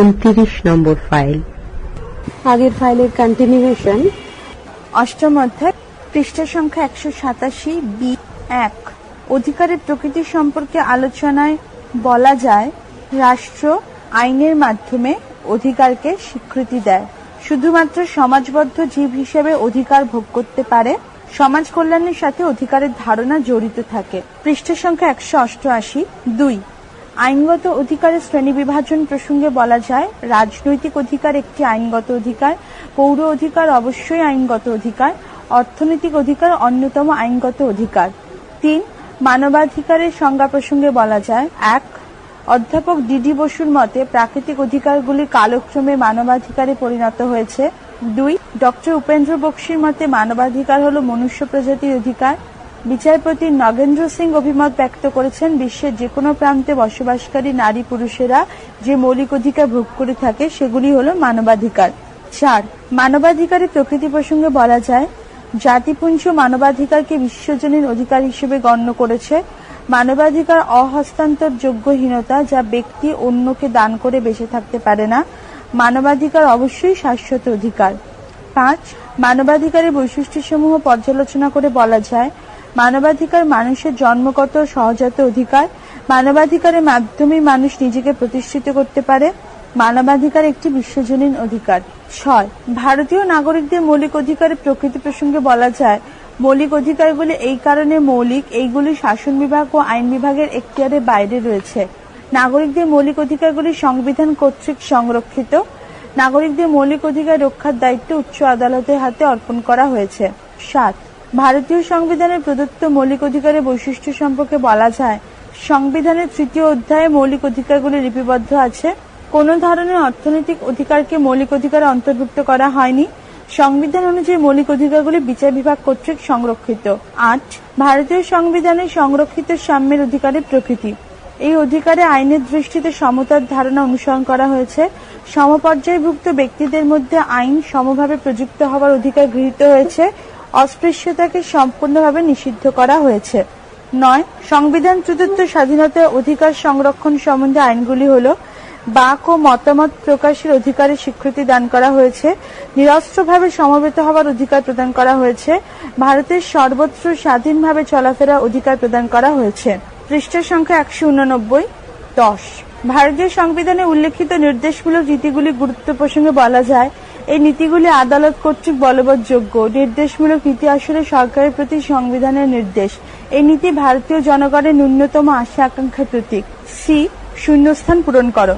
উনত্রিশ নম্বর ফাইল। আগের ফাইলের কন্টিনিউশন অষ্টম অধ্যায়, পৃষ্ঠা সংখ্যা একশো সাতাশি বি এক। অধিকারের প্রকৃতি সম্পর্কে আলোচনায় বলা যায়, রাষ্ট্র আইনের মাধ্যমে অধিকারকে স্বীকৃতি দেয়। শুধুমাত্র সমাজবদ্ধ জীব হিসেবে অধিকার ভোগ করতে পারে, সমাজ কল্যাণের সাথে অধিকারের ধারণা জড়িত থাকে। পৃষ্ঠা সংখ্যা একশো অষ্টআশি, দুই। আইনগত অধিকারের শ্রেণি বিভাজন প্রসঙ্গে বলা যায়, রাজনৈতিক অধিকার একটি আইনগত অধিকার, পৌর অধিকার অবশ্যই আইনগত অধিকার, অর্থনৈতিক অধিকার অন্যতম আইনগত অধিকার। তিন, মানবাধিকারের সংজ্ঞা প্রসঙ্গে বলা যায়, এক, অধ্যাপক ডিডি বসুর মতে প্রাকৃতিক অধিকারগুলি কালক্রমে মানবাধিকারে পরিণত হয়েছে। দুই, ডক্টর উপেন্দ্র বক্সির মতে মানবাধিকার হল মনুষ্য প্রজাতির অধিকার। বিচারপতি নগেন্দ্র সিং অভিমত ব্যক্ত করেছেন, বিশ্বের যে কোনো প্রান্তে বসবাসকারী নারী পুরুষেরা যে মৌলিক অধিকার ভোগ করে থাকে, সেগুলি হল মানবাধিকার। চার, মানবাধিকারের প্রকৃতি প্রসঙ্গে বলা যায়, জাতিপুঞ্জ মানবাধিকারকে বিশ্বজনীন অধিকার হিসেবে গণ্য করেছে। মানবাধিকার অহস্তান্তরযোগ্যহীনতা যা ব্যক্তি অন্যকে দান করে বেঁচে থাকতে পারে না। মানবাধিকার অবশ্যই শাশ্বত অধিকার। পাঁচ, মানবাধিকারের বৈশিষ্ট্যসমূহ পর্যালোচনা করে বলা যায় মানবাধিকার মানুষের জন্মগত সহজাত অধিকার। মানবাধিকারের মাধ্যমে মানুষ নিজেকে প্রতিষ্ঠিত করতে পারে। মানবাধিকার একটি বিশ্বজনীন অধিকার। ছয়, ভারতীয় নাগরিকদের মৌলিক অধিকারের প্রকৃতি প্রসঙ্গে বলা যায়, মৌলিক অধিকারগুলি এই কারণে মৌলিক, এইগুলি শাসন বিভাগ ও আইন বিভাগের এখতিয়ারের বাইরে রয়েছে। নাগরিকদের মৌলিক অধিকারগুলি সংবিধান কর্তৃক সংরক্ষিত। নাগরিকদের মৌলিক অধিকার রক্ষার দায়িত্ব উচ্চ আদালতের হাতে অর্পণ করা হয়েছে। সাত ভারতীয় সংবিধানের প্রদত্ত মৌলিক অধিকারের বৈশিষ্ট্য সম্পর্কে বলা যায়, সংবিধানের তৃতীয় অধ্যায়ে মৌলিক অধিকারগুলি লিপিবদ্ধ আছে। কোন ধরনের অর্থনৈতিক অধিকারকে মৌলিক অধিকারে অন্তর্ভুক্ত করা হয়নি। সংবিধান অনুযায়ী মৌলিক অধিকারগুলি বিচার বিভাগ কর্তৃক সংরক্ষিত। আট, ভারতীয় সংবিধানে সংরক্ষিত সাম্যের অধিকারের প্রকৃতি। এই অধিকারে আইনের দৃষ্টিতে সমতার ধারণা অনুসরণ করা হয়েছে। সমপর্যায়ভুক্ত ব্যক্তিদের মধ্যে আইন সমভাবে প্রযুক্ত হওয়ার অধিকার গৃহীত হয়েছে। অস্পৃশ্যতাকে সম্পূর্ণভাবে নিষিদ্ধ করা হয়েছে। নয়, সংবিধান চতুর্থ স্বাধীনতা অধিকার সংরক্ষণ সম্বন্ধে আইনগুলি হল বাক ও মতামত প্রকাশের অধিকারের স্বীকৃতি দান করা হয়েছে, নিরস্ত্রভাবে সমবেত হওয়ার অধিকার প্রদান করা হয়েছে, ভারতের সর্বত্র স্বাধীনভাবে চলাফেরা অধিকার প্রদান করা হয়েছে। পৃষ্ঠা সংখ্যা একশো উননব্বই, দশ। ভারতীয় সংবিধানে উল্লেখিত নির্দেশমূলক নীতিগুলি গুরুত্ব প্রসঙ্গে বলা যায় এই নীতিগুলি আদালত কর্তৃক বলবৎযোগ্য। নির্দেশমূলক নীতি আসলে সরকারের প্রতি সংবিধানের নির্দেশ। এই নীতি ভারতীয় জনগণের ন্যূনতম আশা আকাঙ্ক্ষার প্রতীক। সি, শূন্যস্থান পূরণ করো।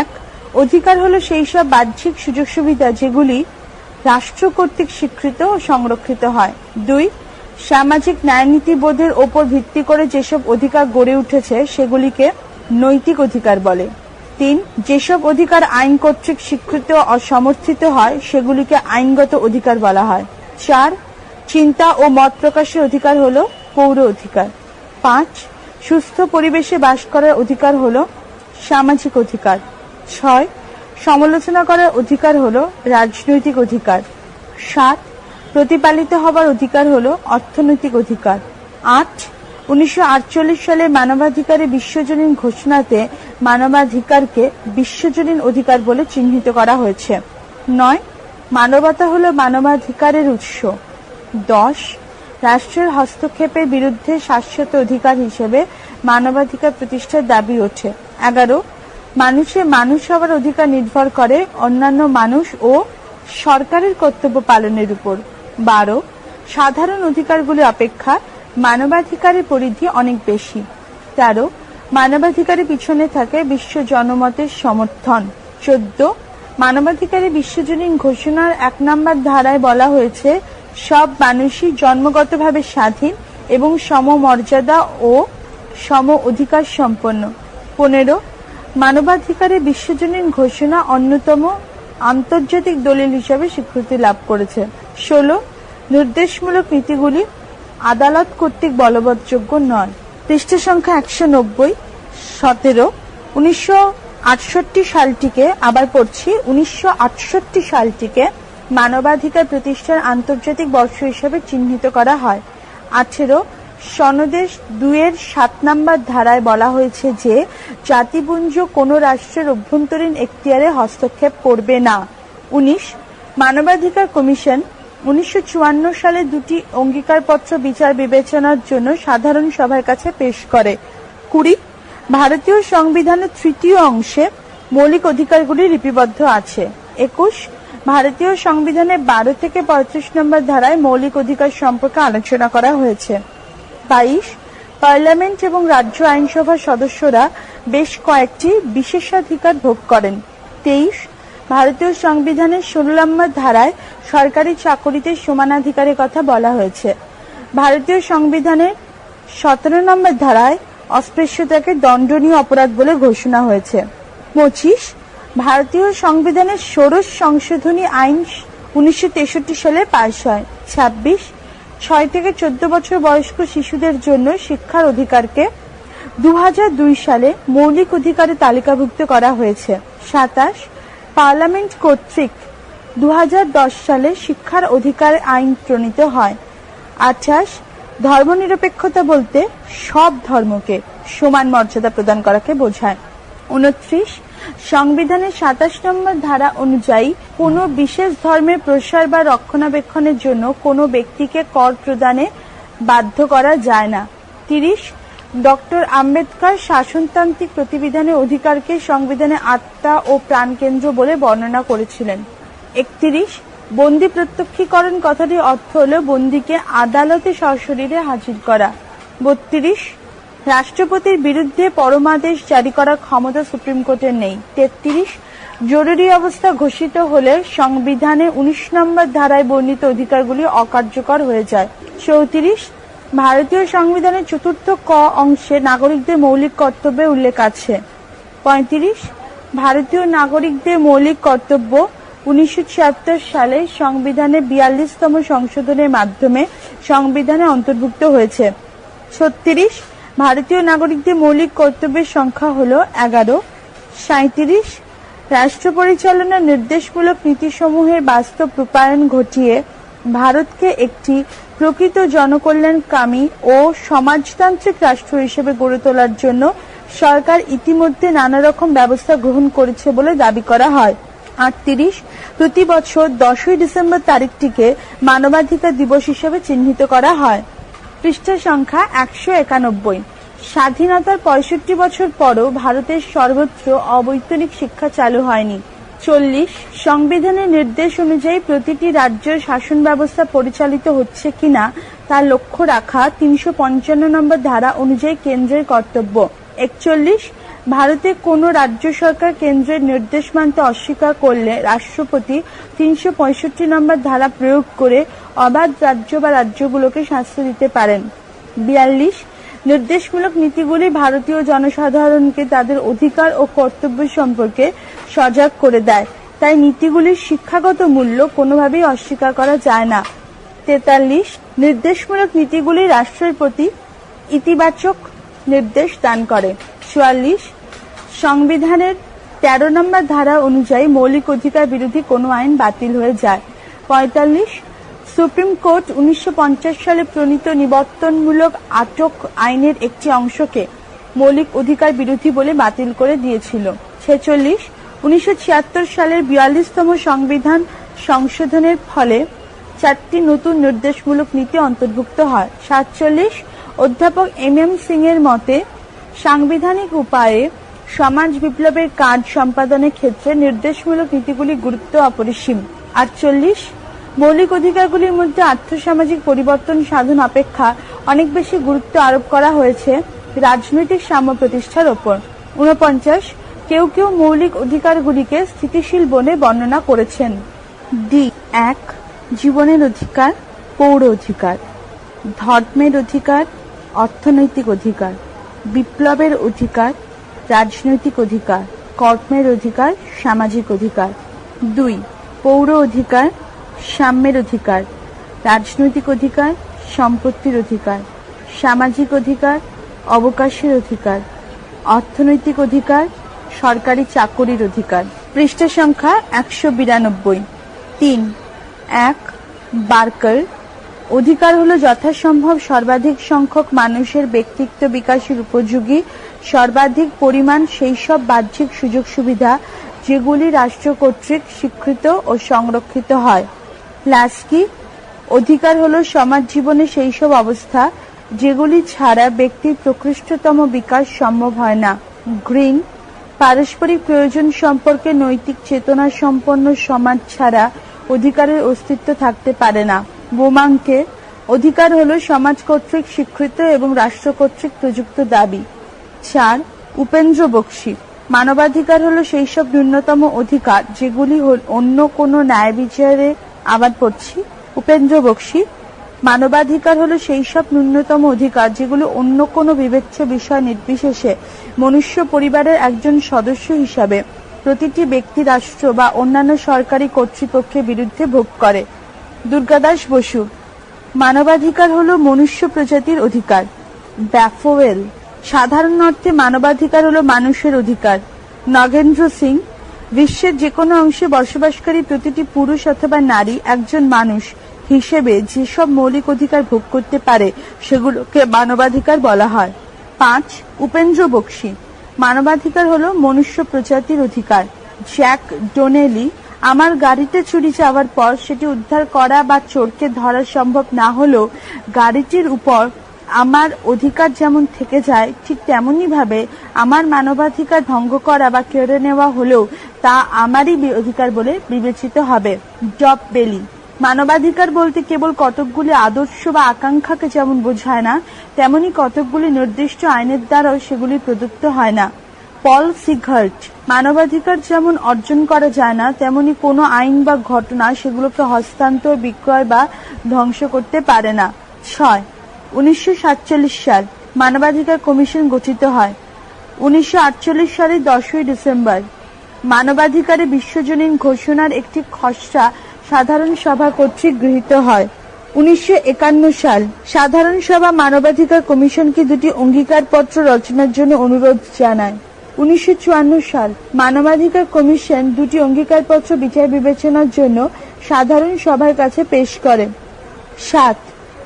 এক, অধিকার হলো সেই সব বাহ্যিক সুযোগ সুবিধা যেগুলি রাষ্ট্র কর্তৃক স্বীকৃত ও সংরক্ষিত হয়। দুই, সামাজিক ন্যায়নীতি বোধের ওপর ভিত্তি করে যেসব অধিকার গড়ে উঠেছে, সেগুলিকে নৈতিক অধিকার বলে। তিন যেসব অধিকার আইন কর্তৃক স্বীকৃত ও সমর্থিত হয়, সেগুলিকে আইনগত অধিকার বলা হয়। চার, চিন্তা ও মত প্রকাশের অধিকার হল পৌর অধিকার। পাঁচ, সুস্থ পরিবেশে বাস করার অধিকার হল সামাজিক অধিকার। ছয়, সমালোচনা করার অধিকার হল রাজনৈতিক অধিকার। সাত, প্রতিপালিত হবার অধিকার হল অর্থনৈতিক অধিকার। আট উনিশশো আটচল্লিশ সালে মানবাধিকারে বিশ্বজনীন ঘোষণাতে মানবাধিকারকে বিশ্বজনীন অধিকার বলে চিহ্নিত করা হয়েছে। নয়, মানবতা হল মানবাধিকারের উৎস। দশ, রাষ্ট্রের হস্তক্ষেপের বিরুদ্ধে শাশ্বত অধিকার হিসেবে মানবাধিকার প্রতিষ্ঠার দাবি ওঠে। এগারো মানুষের মানুষ হওয়ার অধিকার নির্ভর করে অন্যান্য মানুষ ও সরকারের কর্তব্য পালনের উপর। বারো, সাধারণ অধিকারগুলি অপেক্ষা মানবাধিকারের পরিধি অনেক বেশি। তেরো, মানবাধিকারের পিছনে থাকে বিশ্ব জনমতের সমর্থন। চোদ্দ, মানবাধিকারের বিশ্বজনীন ঘোষণার এক নম্বর ধারায় বলা হয়েছে, সব মানুষই জন্মগতভাবে স্বাধীন এবং সমমর্যাদা ও সম অধিকার সম্পন্ন। পনেরো, মানবাধিকারের বিশ্বজনীন ঘোষণা অন্যতম আন্তর্জাতিক দলিল হিসাবে স্বীকৃতি লাভ করেছে। ষোলো, নির্দেশমূলক নীতিগুলি আদালত কর্তৃক বলবৎযোগ্য নয় পৃষ্ঠ সংখ্যা একশো নব্বই, সতেরো, উনিশশো আটষট্টি সালটিকে আবার পড়ছি, উনিশশো আটষট্টি সালটিকে মানবাধিকার প্রতিষ্ঠার আন্তর্জাতিক বর্ষ হিসেবে চিহ্নিত করা হয়। আঠেরো সনদেশ দুয়ের সাত নম্বর ধারায় বলা হয়েছে যে জাতিপুঞ্জ কোনো রাষ্ট্রের অভ্যন্তরীণ এখতিয়ারে হস্তক্ষেপ করবে না। উনিশ, মানবাধিকার কমিশন উনিশশো চুয়ান্ন সালে দুটি অঙ্গীকারপত্র বিচার বিবেচনার জন্য সাধারণ সভার কাছে পেশ করে। কুড়ি, ভারতীয় সংবিধানের তৃতীয় অংশে মৌলিক অধিকারগুলি লিপিবদ্ধ আছে। একুশ, ভারতীয় সংবিধানের বারো থেকে পঁয়ত্রিশ নম্বর ধারায় মৌলিক অধিকার সম্পর্কে আলোচনা করা হয়েছে। বাইশ, পার্লামেন্ট এবং রাজ্য আইনসভার সদস্যরা বেশ কয়েকটি বিশেষাধিকার ভোগ করেন। তেইশ ভারতীয় সংবিধানের ষোলো নম্বর ধারায় সরকারি চাকরিতে সমানাধিকারের কথা বলা হয়েছে। ভারতীয় সংবিধানের সতেরো নম্বর ধারায় অস্পৃশ্যতাকে দণ্ডনীয় অপরাধ বলে ঘোষণা হয়েছে। পঁচিশ, ভারতীয় সংবিধানের ষোড়শ সংশোধনী আইন উনিশশো তেষট্টি সালে পাশ হয়। ছাব্বিশ, ছয় থেকে চোদ্দ বছর বয়স্ক শিশুদের জন্য শিক্ষার অধিকারকে দু হাজার দুই সালে মৌলিক অধিকারে তালিকাভুক্ত করা হয়েছে। সাতাশ পার্লামেন্ট কর্তৃক দু হাজার দশ সালে শিক্ষার অধিকার আইন প্রণীত হয়। আঠাশ, ধর্মনিরপেক্ষতা বলতে সব ধর্মকে সমান মর্যাদা প্রদান করাকে বোঝায়। উনত্রিশ সংবিধানের সাতাশ নম্বর ধারা অনুযায়ী কোনো বিশেষ ধর্মের প্রসার বা রক্ষণাবেক্ষণের জন্য কোনো ব্যক্তিকে কর প্রদানে বাধ্য করা যায় না। তিরিশ ডক্টর আম্বেদকর শাসনতান্ত্রিক প্রতিবিধানের অধিকারকে সংবিধানে আত্মা ও প্রাণকেন্দ্র বলে বর্ণনা করেছিলেন। একত্রিশ, বন্দি প্রত্যক্ষীকরণ কথাটির অর্থ হল বন্দিকে আদালতে সশরীরে হাজির করা। বত্রিশ, রাষ্ট্রপতির বিরুদ্ধে পরমাদেশ জারি করার ক্ষমতা সুপ্রিম কোর্টের নেই। তেত্রিশ, জরুরি অবস্থা ঘোষিত হলে সংবিধানে উনিশ নম্বর ধারায় বর্ণিত অধিকারগুলি অকার্যকর হয়ে যায়। চৌত্রিশ ভারতীয় সংবিধানের চতুর্থ ক অংশে নাগরিকদের মৌলিক কর্তব্যের উল্লেখ আছে। পঁয়ত্রিশ, ভারতীয় নাগরিকদের মৌলিক কর্তব্য উনিশশো ছিয়াত্তর সালে সংবিধানের বিয়াল্লিশতম সংশোধনের মাধ্যমে সংবিধানে অন্তর্ভুক্ত হয়েছে। ছত্রিশ, ভারতীয় নাগরিকদের মৌলিক কর্তব্যের সংখ্যা হল এগারো। সাঁত্রিশ রাষ্ট্র পরিচালনার নির্দেশমূলক নীতিসমূহের বাস্তব রূপায়ণ ঘটিয়ে ভারতকে একটি প্রকৃত জনকল্যাণকামী ও সমাজতান্ত্রিক রাষ্ট্র হিসেবে গড়ে তোলার জন্য সরকার ইতিমধ্যে নানা রকম ব্যবস্থা গ্রহণ করেছে বলে দাবি করা হয়। আটত্রিশ, প্রতি বছর দশই ডিসেম্বর তারিখটিকে মানবাধিকার দিবস হিসেবে চিহ্নিত করা হয়। পৃষ্ঠা সংখ্যা একশো একানব্বই। স্বাধীনতার পঁয়ষট্টি বছর পরও ভারতের সর্বত্র অবৈতনিক শিক্ষা চালু হয়নি। চল্লিশ, সংবিধানের নির্দেশ অনুযায়ী প্রতিটি রাজ্যের শাসন ব্যবস্থা পরিচালিত হচ্ছে কিনা তা লক্ষ্য রাখা তিনশো পঞ্চান্ন নম্বর ধারা অনুযায়ী কেন্দ্রের কর্তব্য। একচল্লিশ, ভারতে কোনো রাজ্য সরকার কেন্দ্রের নির্দেশ মানতে অস্বীকার করলে রাষ্ট্রপতি তিনশো পঁয়ষট্টি নম্বর ধারা প্রয়োগ করে অবাধ রাজ্য বা রাজ্যগুলোকে শাস্তি দিতে পারেন। বিয়াল্লিশ নির্দেশমূলক নীতিগুলি ভারতীয় জনসাধারণকে তাদের অধিকার ও কর্তব্য সম্পর্কে সজাগ করে দেয়। তাই নীতিগুলির শিক্ষাগত মূল্য কোনোভাবেই অস্বীকার করা যায় না। তেতাল্লিশ, নির্দেশমূলক নীতিগুলি রাষ্ট্রের প্রতি ইতিবাচক নির্দেশ দান করে। চুয়াল্লিশ, সংবিধানের তেরো নম্বর ধারা অনুযায়ী মৌলিক অধিকার বিরোধী কোনো আইন বাতিল হয়ে যায়। পঁয়তাল্লিশ সুপ্রিম কোর্ট উনিশশো পঞ্চাশ সালে প্রণীত নিবর্তনমূলক আটক আইনের একটি অংশকে মৌলিক অধিকার বিরোধী বলে বাতিল করে দিয়েছিল। ছেচল্লিশ, উনিশশো সালের বিয়াল্লিশতম সংবিধান সংশোধনের ফলে চারটি নতুন নির্দেশমূলক নীতি অন্তর্ভুক্ত হয়। সাতচল্লিশ, অধ্যাপক এম এম সিং এর মতে, সাংবিধানিক উপায়ে সমাজ বিপ্লবের কাজ সম্পাদনের ক্ষেত্রে নির্দেশমূলক নীতিগুলি গুরুত্ব অপরিসীম। আটচল্লিশ মৌলিক অধিকারগুলির মধ্যে আর্থসামাজিক পরিবর্তন, সাধন, অপেক্ষা অনেক বেশি গুরুত্ব আরোপ করা হয়েছে রাজনৈতিক সাম্য প্রতিষ্ঠার ওপর। উনপঞ্চাশ কেউ কেউ মৌলিক অধিকারগুলিকে স্থিতিশীল বনে বর্ণনা করেছেন। ডি, এক, জীবনের অধিকার, পৌর অধিকার। ধর্মের অধিকার, অর্থনৈতিক অধিকার। বিপ্লবের অধিকার, রাজনৈতিক অধিকার। কর্মের অধিকার, সামাজিক অধিকার। দুই, পৌর অধিকার সাম্যের অধিকার, রাজনৈতিক অধিকার, সম্পত্তির অধিকার, সামাজিক অধিকার, অবকাশের অধিকার, অর্থনৈতিক অধিকার, সরকারি চাকরির অধিকার। পৃষ্ঠা সংখ্যা একশো বিরানব্বই। তিন, এক বার্কার অধিকার হলো যথাসম্ভব সর্বাধিক সংখ্যক মানুষের ব্যক্তিত্ব বিকাশের উপযোগী, সর্বাধিক পরিমাণ সেই সব বাহ্যিক সুযোগ সুবিধা যেগুলি রাষ্ট্র কর্তৃক স্বীকৃত ও সংরক্ষিত হয়। লাস্কি অধিকার হলো সমাজ জীবনে সেই সব অবস্থা যেগুলি ছাড়া ব্যক্তির প্রকৃষ্টতম বিকাশ সম্ভব হয় না। গ্রিন, পারস্পরিক প্রয়োজন সম্পর্কে নৈতিক চেতনা সম্পন্ন সমাজ ছাড়া অধিকারের অস্তিত্ব থাকতে পারে না। বোমাঙ্কে অধিকার হলো সমাজ কর্তৃক স্বীকৃত এবং রাষ্ট্র কর্তৃক প্রযুক্ত দাবি। চার, উপেন্দ্র বক্সী, মানবাধিকার হলো সেই সব ন্যূনতম অধিকার যেগুলি অন্য কোনো ন্যায় বিচারে আবার পড়ছি উপেন্দ্র বক্সী, মানবাধিকার হলো সেই সব ন্যূনতম অধিকার যেগুলো অন্য কোনো বিবেচ্য বিষয় নির্বিশেষে মনুষ্য পরিবারের একজন সদস্য হিসাবে প্রতিটি ব্যক্তি রাষ্ট্র বা অন্যান্য সরকারি কর্তৃপক্ষের বিরুদ্ধে ভোগ করে। দুর্গাদাস বসু, মানবাধিকার হলো মনুষ্য প্রজাতির অধিকার। ব্যাফোয়েল, সাধারণ অর্থে মানবাধিকার হলো মানুষের অধিকার। নগেন্দ্র সিং বিশ্বের যে কোনো অংশে বসবাসকারী প্রতিটি পুরুষ অথবা নারী একজন মানুষ হিসেবে যেসব মৌলিক অধিকার ভোগ করতে পারে, সেগুলোকে মানবাধিকার বলা হয়। পাঁচ, উপেন্দ্র বক্সী। মানবাধিকার হল মনুষ্য প্রজাতির অধিকার। জ্যাক ডোনেলি, আমার গাড়িতে চুরি যাওয়ার পর সেটি উদ্ধার করা বা চোরকে ধরা সম্ভব না হলেও গাড়িটির উপর আমার অধিকার যেমন থেকে যায়, ঠিক তেমনি ভাবে আমার মানবাধিকার ভঙ্গ করা বা কেড়ে নেওয়া হলেও তা আমারই অধিকার বলে বিবেচিত হবে। ডব বেলি। মানবাধিকার বলতে কেবল কতকগুলি আদর্শ বা আকাঙ্ক্ষাকে যেমন বোঝায় না, তেমনি কতকগুলি নির্দিষ্ট আইনের দ্বারাও সেগুলি প্রদত্ত হয় না। পল সিঘার্ট মানবাধিকার যেমন অর্জন করা যায় না, তেমনি কোনো আইন বা ঘটনা সেগুলোকে হস্তান্তর, বিক্রয় বা ধ্বংস করতে পারে না। ছয়। উনিশশো সাতচল্লিশ সাল মানবাধিকার কমিশন গঠিত হয়। উনিশশো আটচল্লিশ সালের দশই ডিসেম্বর, মানবাধিকারে বিশ্বজনীন ঘোষণার একটি খসড়া সাধারণ সভা কর্তৃক গৃহীত হয়। উনিশশো একান্ন সাল সাধারণ সভা মানবাধিকার কমিশনকে দুটি অঙ্গীকারপত্র রচনার জন্য অনুরোধ জানায়। উনিশশো চুয়ান্ন সাল মানবাধিকার কমিশন দুটি অঙ্গীকারপত্র বিচার বিবেচনার জন্য সাধারণ সভার কাছে পেশ করে। সাত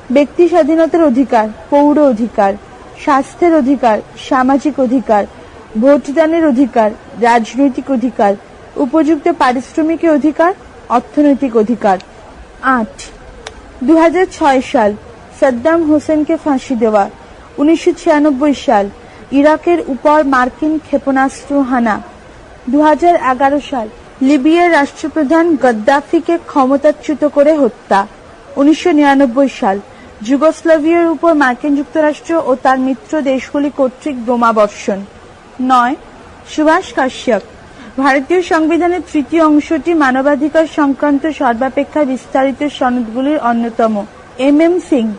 ব্যক্তি স্বাধীনতার অধিকার, পৌর অধিকার, স্বাস্থ্যের অধিকার, সামাজিক অধিকার, ভোটদানের অধিকার, রাজনৈতিক অধিকার, উপযুক্ত পারিশ্রমিকের অধিকার, অর্থনৈতিক অধিকার। আট। দু সাল সাদ্দাম হোসেনকে ফাঁসি দেওয়া। উনিশশো ছিয়ানব্বই সাল ইরাকের উপর মার্কিন ক্ষেপণাস্ত্র হানা। দু হাজার এগারো সাল লিবিয়ার রাষ্ট্রপ্রধান গদ্দাফিকে ক্ষমতাচ্যুত করে হত্যা। উনিশশো নিরানব্বই সাল যুগোস্লাভিয়ার উপর মার্কিন যুক্তরাষ্ট্র ও তার মিত্র দেশগুলি কর্তৃক বোমাবর্ষণ। নয়, সুভাষ কাশ্যপ। ভারতীয় সংবিধানের তৃতীয় অংশটি মানবাধিকার সংক্রান্ত সর্বাপেক্ষা বিস্তারিত সনদগুলির অন্যতম। এম এম সিং,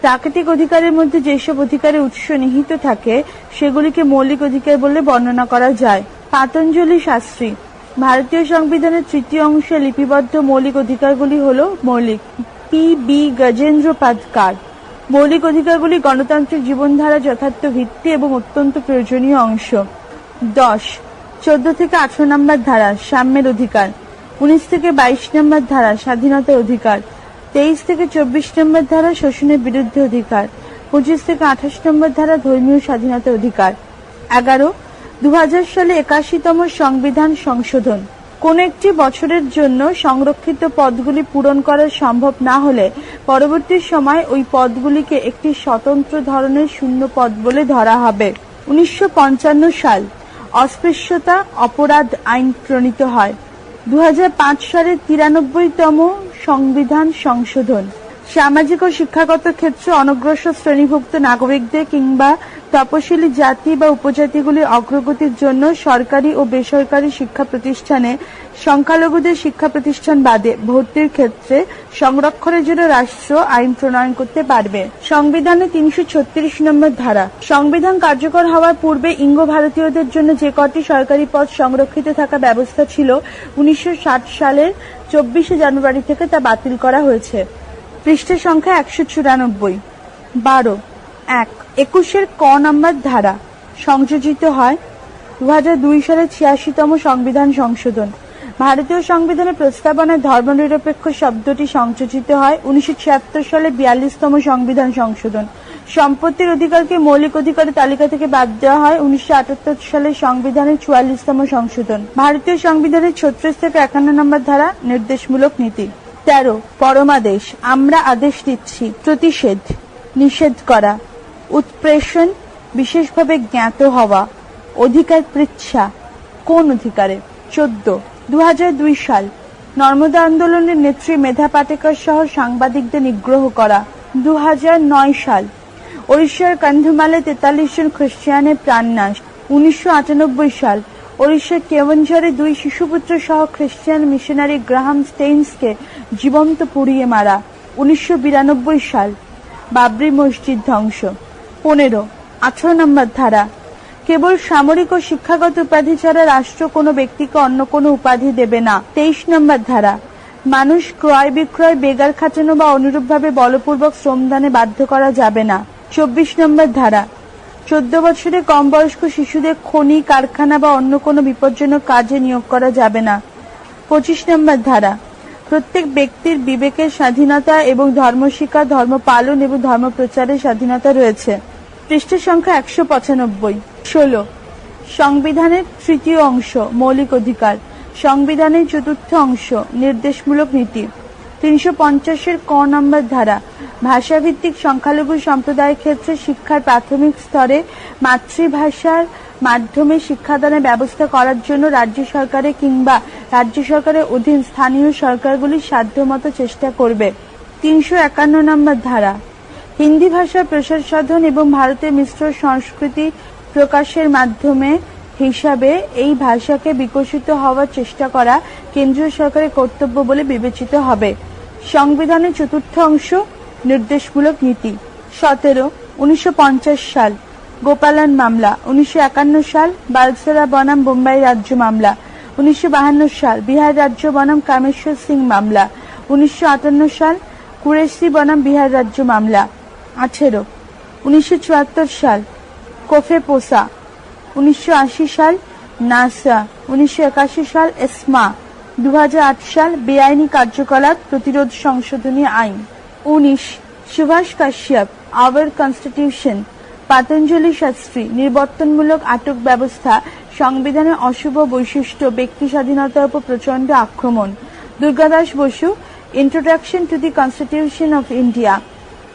প্রাকৃতিক অধিকারের মধ্যে যেসব অধিকারের উৎস নিহিত থাকে, সেগুলিকে মৌলিক অধিকার বলে বর্ণনা করা যায়। পাতঞ্জলি শাস্ত্রী, ভারতীয় সংবিধানের তৃতীয় অংশে লিপিবদ্ধ মৌলিক অধিকারগুলি হল মৌলিক। P B Gajendra Padkar. মৌলিক অধিকারগুলি গণতান্ত্রিক জীবনধারা যথার্থ ভিত্তি এবং অত্যন্ত প্রয়োজনীয় অংশ। দশ, চোদ্দ থেকে আঠারো নম্বর ধারা, সাম্যের অধিকার। উনিশ থেকে বাইশ নম্বর ধারা, স্বাধীনতার অধিকার। তেইশ থেকে চব্বিশ নম্বর ধারা, শোষণের বিরুদ্ধে অধিকার। পঁচিশ থেকে আঠাশ নম্বর ধারা, ধর্মীয় স্বাধীনতার অধিকার। এগারো দু সালে একাশিতম সংবিধান সংশোধন। কোন একটি বছরের জন্য সংরক্ষিত পদগুলি পূরণ করা সম্ভব না হলে পরবর্তী সময় ওই পদগুলিকে একটি স্বতন্ত্র ধরনের শূন্য পদ বলে ধরা হবে। উনিশশো পঞ্চান্ন সাল অস্পৃশ্যতা অপরাধ আইন প্রণীত হয়। দু সালের তিরানব্বইতম সংবিধান সংশোধন। সামাজিক ও শিক্ষাগত ক্ষেত্রে অনগ্রসর শ্রেণীভুক্ত নাগরিকদের কিংবা তপশিলি জাতি বা উপজাতিগুলির অগ্রগতির জন্য সরকারি ও বেসরকারি শিক্ষা প্রতিষ্ঠানে সংখ্যালঘুদের শিক্ষা প্রতিষ্ঠান বাদে ভর্তির ক্ষেত্রে সংরক্ষণের জন্য রাষ্ট্র আইন প্রণয়ন করতে পারবে। সংবিধানে তিনশো ছত্রিশ নম্বর ধারা। সংবিধান কার্যকর হওয়ার পূর্বে ইঙ্গ ভারতীয়দের জন্য যে কটি সরকারি পদ সংরক্ষিত থাকা ব্যবস্থা ছিল, উনিশশো ষাট সালের চব্বিশে জানুয়ারি থেকে তা বাতিল করা হয়েছে। পৃষ্ঠের সংখ্যা একশো চুরানব্বই। বারো। এক, একুশের ক নম্বর ধারা সংযোজিত হয় দু হাজার দুই সালের ছিয়াশিতম সংবিধান সংশোধন। ভারতীয় সংবিধানের প্রস্তাবনায় ধর্মনিরপেক্ষ শব্দটি সংযোজিত হয় উনিশশো ছিয়াত্তর সালে বিয়াল্লিশতম সংবিধান সংশোধন। সম্পত্তির অধিকারকে মৌলিক অধিকারের তালিকা থেকে বাদ দেওয়া হয় উনিশশো আটাত্তর সালে সংবিধানের চুয়াল্লিশতম সংশোধন। ভারতীয় সংবিধানের ছত্রিশ থেকে একান্ন নম্বর ধারা নির্দেশমূলক নীতি। তেরো, পরমাদেশ, আমরা আদেশ দিচ্ছি, প্রতিষেধ, নিষেধ করা। উৎপ্রেষণ বিশেষভাবে জ্ঞাত হওয়া অধিকার পৃচ্ছা। কোন অধিকারে? চোদ্দ। দু সাল। নর্মদা আন্দোলনের নেত্রী মেধা পাটেকর সহ সাংবাদিকদের নিগ্রহ করা দু হাজার নয় সাল। ওড়িশার কন্ধমালে তেতাল্লিশ জন খ্রিস্টিয়ানের প্রাণনাশ। উনিশশো আটানব্বই সাল। ওড়িশার কেওনঝরে দুই শিশুপুত্র সহ খ্রিস্টিয়ান মিশনারি গ্রাহাম স্টেইনসকে জীবন্ত পুড়িয়ে মারা। উনিশশো বিরানব্বই সাল। বাবরি মসজিদ ধ্বংস। পনেরো, আঠারো নম্বর ধারা। কেবল সামরিক ও শিক্ষাগত উপাধি ছাড়া রাষ্ট্র কোনো ব্যক্তিকে অন্য কোনো উপাধি দেবে না। তেইশ নম্বর ধারা। মানুষ ক্রয় বিক্রয় বেগার খাটানো বা অনুরূপভাবে বলপূর্বক শ্রমদানে বাধ্য করা যাবে না। চব্বিশ নম্বর ধারা। চোদ্দ বছরে কম বয়স্ক শিশুদের খনি, কারখানা বা অন্য কোনো বিপজ্জনক কাজে নিয়োগ করা যাবে না। পঁচিশ নম্বর ধারা। প্রত্যেক ব্যক্তির বিবেকের স্বাধীনতা এবং ধর্মশিক্ষা ধর্ম পালন এবং ধর্ম প্রচারের স্বাধীনতা রয়েছে। পৃষ্ঠ সংখ্যা একশো পঁচানব্বই। ষোলো। সংবিধানের তৃতীয় অংশ, মৌলিক অধিকার। সংবিধানের চতুর্থ অংশ, নির্দেশমূলক নীতি। তিনশো পঞ্চাশের ক নম্বর ধারা, ভাষাভিত্তিক সংখ্যালঘু সম্প্রদায়ের ক্ষেত্রে শিক্ষার প্রাথমিক স্তরে মাতৃভাষার মাধ্যমে শিক্ষাদানের ব্যবস্থা করার জন্য রাজ্য সরকারের কিংবা রাজ্য সরকারের অধীন স্থানীয় সরকারগুলি সাধ্যমতো চেষ্টা করবে। তিনশো একান্ন নম্বর ধারা হিন্দি ভাষার প্রসার সাধন এবং ভারতের মিশ্র সংস্কৃতি প্রকাশের মাধ্যমে হিসাবে এই ভাষাকে বিকশিত হওয়ার চেষ্টা করা কেন্দ্রীয় সরকারের কর্তব্য বলে বিবেচিত হবে। সংবিধানের চতুর্থ অংশ, নির্দেশমূলক নীতি, সতেরো, উনিশশো সাল, গোপালন মামলা, উনিশশো একান্ন সাল, বালসরা বনাম বোম্বাই রাজ্য মামলা, উনিশশো সাল, বিহার রাজ্য বনাম কামেশ্বর সিং মামলা, উনিশশো আটান্ন সাল, কুরেশি বনাম বিহার রাজ্য মামলা আঠেরো, উনিশশো সাল, কোফে পোসা, উনিশশো আশি সাল, নাসা, উনিশশো একাশি সাল, এসমা দু হাজার আট সাল, বেআইনি কার্যকলাপ প্রতিরোধ সংশোধনী আইন, উনিশ, সুভাষ কাশ্যপ, আওয়ার কনস্টিটিউশন, পাতঞ্জলি শাস্ত্রী, নির্বর্তনমূলক আটক ব্যবস্থা সংবিধানের অশুভ বৈশিষ্ট্য, ব্যক্তি স্বাধীনতার উপর প্রচণ্ড আক্রমণ, Durgadas Basu introduction to the constitution of India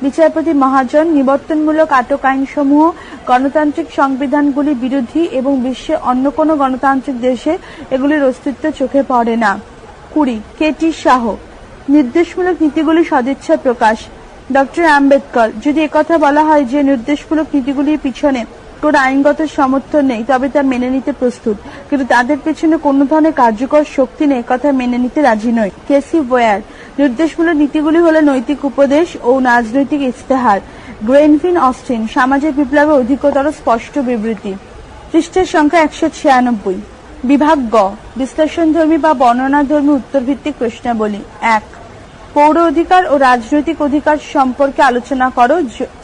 বিচারপতি মহাজন নিবর্তনমূলক আটক আইনসমূহ, গণতান্ত্রিক সংবিধানগুলি বিরোধী এবং বিশ্বে অন্য কোনো গণতান্ত্রিক দেশে এগুলির অস্তিত্ব চোখে পড়ে না। কুড়ি কেটি শাহ। নির্দেশমূলক নীতিগুলি সদিচ্ছা প্রকাশ। ডক্টর আম্বেদকর, যদি একথা বলা হয় যে নির্দেশমূলক নীতিগুলির পিছনে কোনো আইনগত সমর্থন নেই, তবে তা মেনে নিতে প্রস্তুত। কিন্তু তাদের পেছনে কোনো ধরনের কার্যকর শক্তি নেই, কথা মেনে নিতে রাজি নয় কেসি ওয়ার নির্দেশমূলক নীতিগুলি হলো নৈতিক উপদেশ ও রাজনৈতিক ইস্তেহার গ্রেনফিন অস্টিন সামাজিক বিপ্লবের অধিকতর স্পষ্ট বিবৃতি। পৃষ্ঠের সংখ্যা একশো ছিয়ানব্বই। বিভাগ গ বিশ্লেষণধর্মী বা বর্ণনাধর্মী উত্তরভিত্তিক প্রশ্নাবলী। এক, পৌর অধিকার ও রাজনৈতিক অধিকার সম্পর্কে আলোচনা করো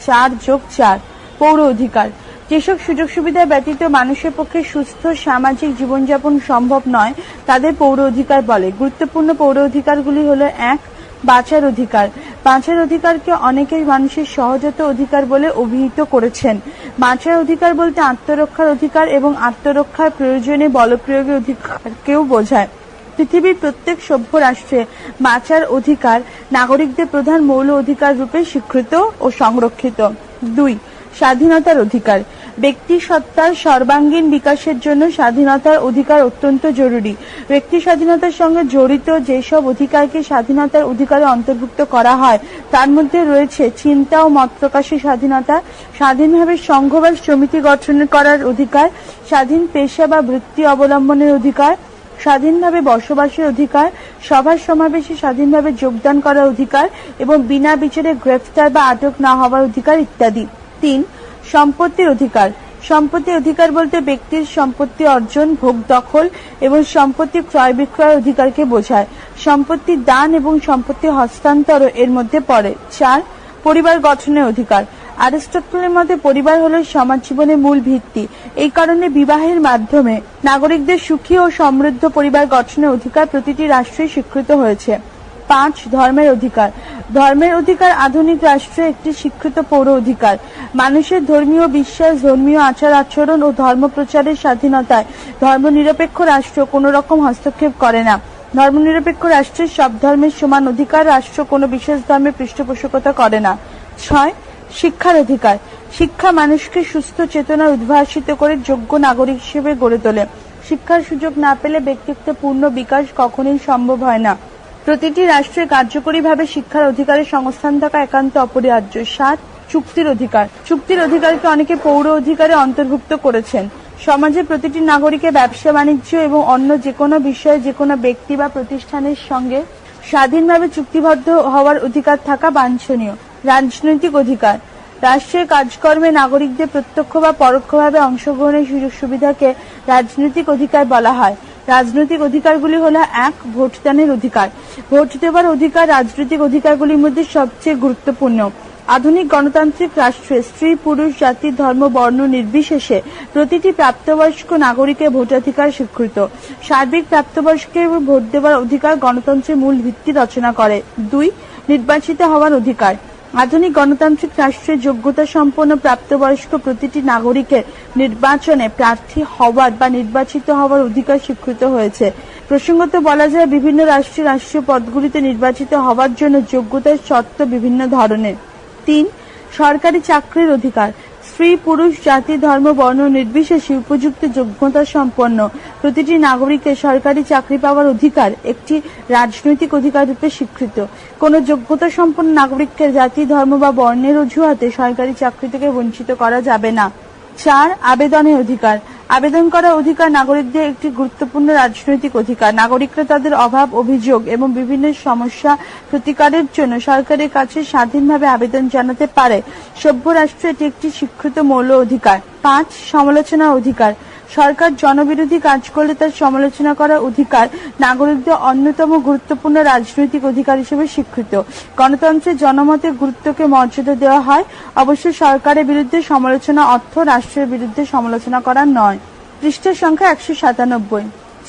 চার যোগ চার। পৌর অধিকার। যেসব সুযোগ সুবিধা ব্যতীত মানুষের পক্ষে সুস্থ সামাজিক জীবনযাপন সম্ভব নয়, তাদের পৌর অধিকার বলে। গুরুত্বপূর্ণ পৌর অধিকারগুলি হলো, এক, বাঁচার অধিকার। বাঁচার অধিকারকে অনেকেই মানুষের সহজাত অধিকার বলে অভিহিত করেছেন। বাঁচার অধিকার বলতে আত্মরক্ষার অধিকার এবং আত্মরক্ষার প্রয়োজনে বলপ্রয়োগের অধিকারকেও বোঝায়। পৃথিবীর প্রত্যেক সভ্য রাষ্ট্রে বাঁচার অধিকার নাগরিকদের প্রধান মৌল অধিকার রূপে স্বীকৃত ও সংরক্ষিত। দুই স্বাধীনতার অধিকার। ব্যক্তি সত্তার সর্বাঙ্গীন বিকাশের জন্য স্বাধীনতার অধিকার অত্যন্ত জরুরি। ব্যক্তি স্বাধীনতার সঙ্গে জড়িত যেসব অধিকারকে স্বাধীনতার অধিকারে অন্তর্ভুক্ত করা হয়, তার মধ্যে রয়েছে চিন্তা ও মত প্রকাশের স্বাধীনতা, স্বাধীনভাবে সংঘ বা সমিতি গঠন করার অধিকার, স্বাধীন পেশা বা বৃত্তি অবলম্বনের অধিকার, স্বাধীনভাবে বসবাসের অধিকার সভার সমাবেশে স্বাধীনভাবে যোগদান করার অধিকার এবং বিনা বিচারে গ্রেফতার বা আটক না হওয়ার অধিকার ইত্যাদি। তিন, সম্পত্তির অধিকার। সম্পত্তির অধিকার বলতে ব্যক্তির সম্পত্তি অর্জন, ভোগ, দখল এবং সম্পত্তি ক্রয় বিক্রয় অধিকারকে বোঝায়। সম্পত্তি দান এবং সম্পত্তি হস্তান্তর এর মধ্যে পড়ে। চার, পরিবার গঠনের অধিকার। অ্যারিস্টটলের মতে পরিবার হলো সমাজ জীবনের মূল ভিত্তি। এই কারণে বিবাহের মাধ্যমে নাগরিকদের সুখী ও সমৃদ্ধ পরিবার গঠনের অধিকার প্রতিটি রাষ্ট্রে স্বীকৃত হয়েছে। পাঁচ ধর্মের অধিকার। ধর্মের অধিকার আধুনিক রাষ্ট্রে একটি স্বীকৃত পৌর অধিকার। মানুষের ধর্মীয় বিশ্বাস, ধর্মীয় আচার আচরণ ও ধর্ম প্রচারের স্বাধীনতায় ধর্মনিরপেক্ষ রাষ্ট্র কোনো রকম হস্তক্ষেপ করে না। ধর্মনিরপেক্ষ রাষ্ট্রের সব ধর্মের সমান অধিকার রাষ্ট্র কোনো বিশেষ ধর্মের পৃষ্ঠপোষকতা করে না। ছয়, শিক্ষার অধিকার। শিক্ষা মানুষকে সুস্থ চেতনার উদ্ভাসিত করে যোগ্য নাগরিক হিসেবে গড়ে তোলে। শিক্ষার সুযোগ না পেলে ব্যক্তিত্বের পূর্ণ বিকাশ কখনোই সম্ভব হয় না। প্রতিটি রাষ্ট্রের কার্যকরীভাবে শিক্ষার অধিকারের সংস্থান থাকা একান্ত অপরিহার্য। সাত, চুক্তির অধিকার। চুক্তির অধিকারকে অনেকে পৌর অধিকারে অন্তর্ভুক্ত করেছেন। সমাজের প্রতিটি নাগরিকের ব্যবসা, বাণিজ্য এবং অন্য যে কোনো বিষয়ে যে কোনো ব্যক্তি বা প্রতিষ্ঠানের সঙ্গে স্বাধীনভাবে চুক্তিবদ্ধ হওয়ার অধিকার থাকা বাঞ্ছনীয়। রাজনৈতিক অধিকার। রাষ্ট্রের কাজকর্মে নাগরিকদের প্রত্যক্ষ বা পরোক্ষভাবে অংশগ্রহণের সুযোগ সুবিধাকে রাজনৈতিক অধিকার বলা হয়। রাজনৈতিক অধিকারগুলি হলো এক, ভোটদানের অধিকার। ভোট দেওয়ার অধিকার রাজনৈতিক অধিকারগুলির মধ্যে সবচেয়ে গুরুত্বপূর্ণ। আধুনিক গণতান্ত্রিক রাষ্ট্রে স্ত্রী, পুরুষ, জাতি, ধর্ম, বর্ণ নির্বিশেষে প্রতিটি প্রাপ্তবয়স্ক নাগরিকের ভোটাধিকার স্বীকৃত। সার্বিক প্রাপ্তবয়স্কের ভোট দেওয়ার অধিকার গণতন্ত্রের মূল ভিত্তি রচনা করে। দুই, নির্বাচিত হওয়ার অধিকার। আধুনিক গণতান্ত্রিক রাষ্ট্রের যোগ্যতা সম্পন্ন প্রাপ্তবয়স্ক প্রতিটি নাগরিকের নির্বাচনে প্রার্থী হওয়ার বা নির্বাচিত হওয়ার অধিকার স্বীকৃত হয়েছে। প্রসঙ্গত বলা যায়, বিভিন্ন রাষ্ট্রের রাষ্ট্রীয় পদগুলিতে নির্বাচিত হওয়ার জন্য যোগ্যতার শর্ত বিভিন্ন ধরনের। তিন, সরকারি চাকরির অধিকার। স্ত্রী, পুরুষ, জাতি, ধর্ম, বর্ণ, নির্বিশেষে উপযুক্ত যোগ্যতা সম্পন্ন। প্রতিটি নাগরিককে সরকারি চাকরি পাওয়ার অধিকার একটি রাজনৈতিক অধিকার রূপে স্বীকৃত। কোনো যোগ্যতা সম্পন্ন নাগরিককে জাতি, ধর্ম বা বর্ণের অজুহাতে সরকারি চাকরি থেকে বঞ্চিত করা যাবে না। চার, আবেদনের অধিকার। আবেদন করার অধিকার নাগরিকদের একটি গুরুত্বপূর্ণ রাজনৈতিক অধিকার। নাগরিকরা তাদের অভাব, অভিযোগ এবং বিভিন্ন সমস্যা প্রতিকারের জন্য সরকারের কাছে স্বাধীনভাবে আবেদন জানাতে পারে। সভ্য রাষ্ট্র এটি একটি স্বীকৃত মৌল অধিকার। পাঁচ সমালোচনা অধিকার। সরকার জনবিরোধী কাজ করলে তার সমালোচনা করার অধিকার নাগরিকদের অন্যতম গুরুত্বপূর্ণ রাজনৈতিক অধিকার হিসেবে স্বীকৃত। গণতন্ত্রে জনমতের গুরুত্বকে মর্যাদা দেওয়া হয়। অবশ্য সরকারের বিরুদ্ধে সমালোচনা অর্থ রাষ্ট্রের বিরুদ্ধে সমালোচনা করা নয়। পৃষ্ঠের সংখ্যা একশো সাতানব্বই।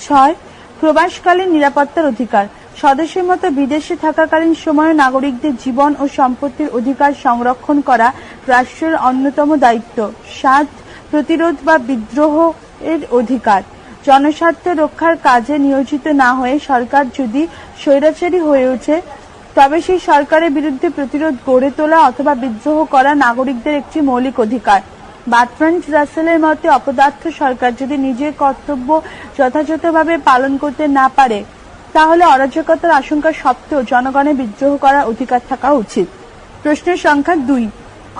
ছয়, প্রবাসকালীন নিরাপত্তার অধিকার। সদস্যের মতো বিদেশে থাকাকালীন সময়ে নাগরিকদের জীবন ও সম্পত্তির অধিকার সংরক্ষণ করা রাষ্ট্রের অন্যতম দায়িত্ব। সাত, প্রতিরোধ বা বিদ্রোহ এর অধিকার। জনস্বার্থ রক্ষার কাজে নিয়োজিত না হয়ে সরকার যদি স্বৈরাচারী হয়ে ওঠে, তবে সেই সরকারের বিরুদ্ধে প্রতিরোধ গড়ে তোলা অথবা বিদ্রোহ করা নাগরিকদের একটি মৌলিক অধিকার। বার্ট্রান্ড রাসেলের মতে, অপদার্থ সরকার যদি নিজের কর্তব্য যথাযথভাবে পালন করতে না পারে, তাহলে অরাজকতার আশঙ্কা সত্ত্বেও জনগণের বিদ্রোহ করার অধিকার থাকা উচিত। প্রশ্নের সংখ্যা দুই।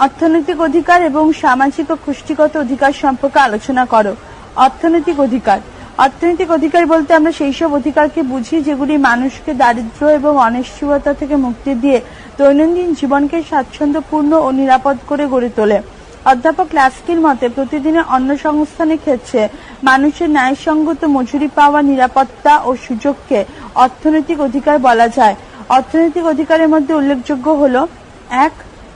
অর্থনৈতিক অধিকার এবং সামাজিক ও পুষ্টিগত অধিকার সম্পর্কে আলোচনা করো। অর্থনৈতিক অধিকার। অর্থনৈতিক অধিকার বলতে আমরা সেই সব অধিকারকে বুঝি যেগুলি মানুষকে দারিদ্র্য এবং অনিশ্চয়তা থেকে মুক্তি দিয়ে দৈনন্দিন জীবনকে স্বাচ্ছন্দ্যপূর্ণ ও নিরাপদ করে গড়ে তোলে। অধ্যাপক লাস্কির মতে প্রতিদিনের অন্য সংস্থানের ক্ষেত্রে মানুষের ন্যায়সঙ্গত মজুরি পাওয়া নিরাপত্তা ও সুযোগকে অর্থনৈতিক অধিকার বলা যায়। অর্থনৈতিক অধিকারের মধ্যে উল্লেখযোগ্য হল, এক,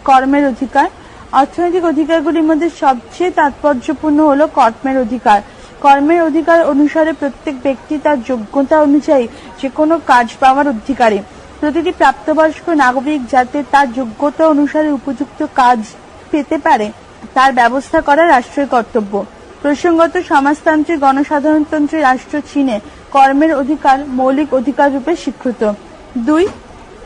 কর্মের অধিকার অর্থনৈতিক অধিকারগুলির মধ্যে সবচেয়ে তাৎপর্যপূর্ণ হল কর্মের অধিকার। কর্মের অধিকার অনুসারে প্রত্যেক ব্যক্তি তার যোগ্যতা অনুযায়ী যে কোনো কাজ পাওয়ার অধিকারী। প্রতিটি প্রাপ্তবয়স্ক নাগরিক যাতে তার যোগ্যতা অনুসারে উপযুক্ত কাজ পেতে পারে, তার ব্যবস্থা করা রাষ্ট্রের কর্তব্য। প্রসঙ্গত, সমাজতান্ত্রিক গণসাধারণতন্ত্রী রাষ্ট্র চীনে কর্মের অধিকার মৌলিক অধিকার রূপে স্বীকৃত। দুই,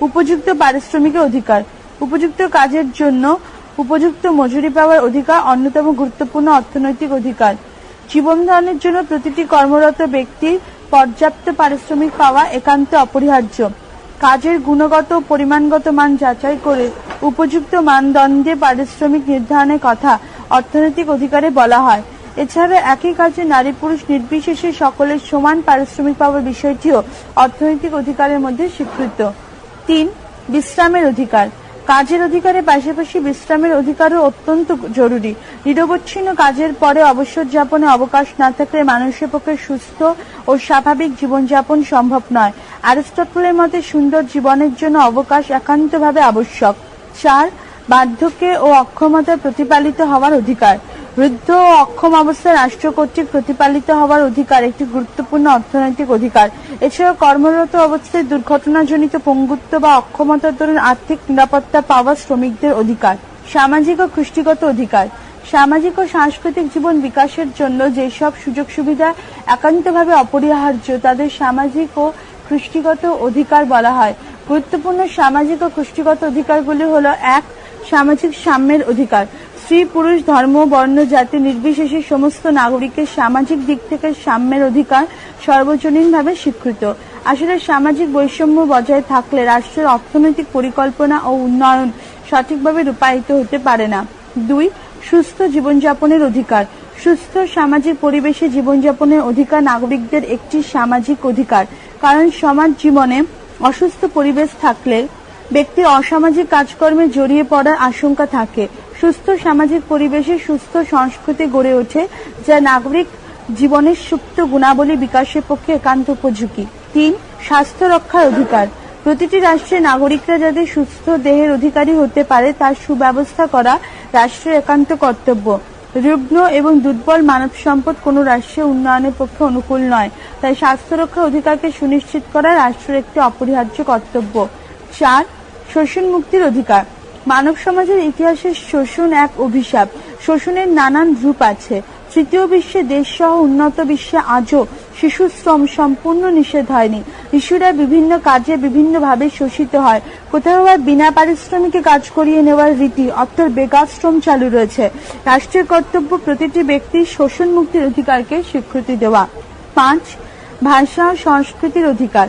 উপযুক্ত পারিশ্রমিকের অধিকার। উপযুক্ত কাজের জন্য উপযুক্ত মজুরি পাওয়ার অধিকার অন্যতম গুরুত্বপূর্ণ অর্থনৈতিক অধিকার। জীবন ধারণের জন্য প্রতিটি কর্মরত ব্যক্তির পর্যাপ্ত পারিশ্রমিক পাওয়া একান্ত অপরিহার্য। কাজের গুণগত পরিমাণগত মান যাচাই করে উপযুক্ত মানদণ্ডে পারিশ্রমিক নির্ধারণের কথা অর্থনৈতিক অধিকারে বলা হয়। এছাড়া একই কাজে নারী পুরুষ নির্বিশেষে সকলের সমান পারিশ্রমিক পাওয়ার বিষয়টিও অর্থনৈতিক অধিকারের মধ্যে স্বীকৃত। তিন, বিশ্রামের অধিকার। কাজের অধিকারের পাশাপাশি বিশ্রামের অধিকারও অত্যন্ত জরুরি। নিরবচ্ছিন্ন কাজের পরে অবসর যাপনে অবকাশ না থাকলে মানুষের পক্ষে সুস্থ ও স্বাভাবিক জীবনযাপন সম্ভব নয়। অ্যারিস্টটলের মতে সুন্দর জীবনের জন্য অবকাশ একান্তভাবে আবশ্যক। চার, বার্ধক্যে ও অক্ষমতায় প্রতিপালিত হওয়ার অধিকার। বৃদ্ধ অক্ষম অবস্থায় রাষ্ট্র কর্তৃক প্রতিপালিত হওয়ার অধিকার একটি গুরুত্বপূর্ণ অর্থনৈতিক অধিকার। এছাড়া কর্মরত অবস্থায় দুর্ঘটনাজনিত পঙ্গুত্ব বা অক্ষমতার দরুন আর্থিক নিরাপত্তা পাওয়া শ্রমিকদের অধিকার, সামাজিক ও কৃষ্টিগত অধিকার। সামাজিক ও সাংস্কৃতিক জীবন বিকাশের জন্য যেসব সুযোগ সুবিধা একান্তভাবে অপরিহার্য, তাদের সামাজিক ও কৃষ্টিগত অধিকার বলা হয়। গুরুত্বপূর্ণ সামাজিক ও কৃষ্টিগত অধিকারগুলি হল, এক, সামাজিক সাম্যের অধিকার। স্ত্রী, পুরুষ, ধর্ম, বর্ণ, জাতি নির্বিশেষে সমস্ত নাগরিকের সামাজিক দিক থেকে সাম্যের অধিকার সর্বজনীনভাবে স্বীকৃত। আসলে সামাজিক বৈষম্য বজায় থাকলে রাষ্ট্রের অর্থনৈতিক পরিকল্পনা ও উন্নয়ন সঠিকভাবে রূপায়িত হতে পারে না। দুই, সুস্থ জীবনযাপনের অধিকার। সুস্থ সামাজিক পরিবেশে জীবনযাপনের অধিকার নাগরিকদের একটি সামাজিক অধিকার। কারণ সমাজ জীবনে অসুস্থ পরিবেশ থাকলে ব্যক্তির অসামাজিক কাজকর্মে জড়িয়ে পড়ার আশঙ্কা থাকে। সুস্থ সামাজিক পরিবেশে সুস্থ সংস্কৃতি গড়ে ওঠে, যা নাগরিক জীবনের সুপ্ত গুণাবলী বিকাশের পক্ষে একান্ত উপযোগী। তিন, স্বাস্থ্য রক্ষার অধিকার। প্রতিটি রাষ্ট্রের নাগরিকরা যাতে সুস্থ দেহের অধিকারী হতে পারে, তার সুব্যবস্থা করা রাষ্ট্রের একান্ত কর্তব্য। রুগ্ন এবং দুর্বল মানব সম্পদ কোনো রাষ্ট্রের উন্নয়নের পক্ষে অনুকূল নয়। তাই স্বাস্থ্য রক্ষার অধিকারকে সুনিশ্চিত করা রাষ্ট্রের একটি অপরিহার্য কর্তব্য। চার, শোষণ মুক্তির অধিকার। মানব সমাজের ইতিহাসে শোষণ এক অভিশাপ। শোষণের নানান রূপ আছে। তৃতীয় বিশ্বে দেশ সহ উন্নত বিশ্বে আজও শিশু শ্রম সম্পূর্ণ নিষেধ হয়নি। শিশুরা বিভিন্ন কাজে বিভিন্নভাবে শোষিত হয়। কোথাও আবার বিনা পারিশ্রমিকে কাজ করিয়ে নেওয়ার রীতি অর্থাৎ বেকারশ্রম চালু রয়েছে। রাষ্ট্রের কর্তব্য প্রতিটি ব্যক্তির শোষণ মুক্তির অধিকারকে স্বীকৃতি দেওয়া। পাঁচ, ভাষা সংস্কৃতির অধিকার।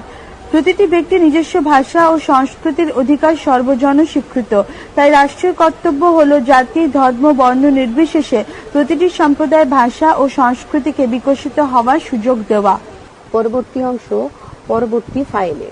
প্রতিটি ব্যক্তি নিজস্ব ভাষা ও সংস্কৃতির অধিকার সর্বজন স্বীকৃত তাই রাষ্ট্রীয় কর্তব্য হল জাতি, ধর্ম, বর্ণ নির্বিশেষে প্রতিটি সম্প্রদায়ের ভাষা ও সংস্কৃতিকে বিকশিত হওয়ার সুযোগ দেওয়া। পরবর্তী অংশ, পরবর্তী ফাইলে।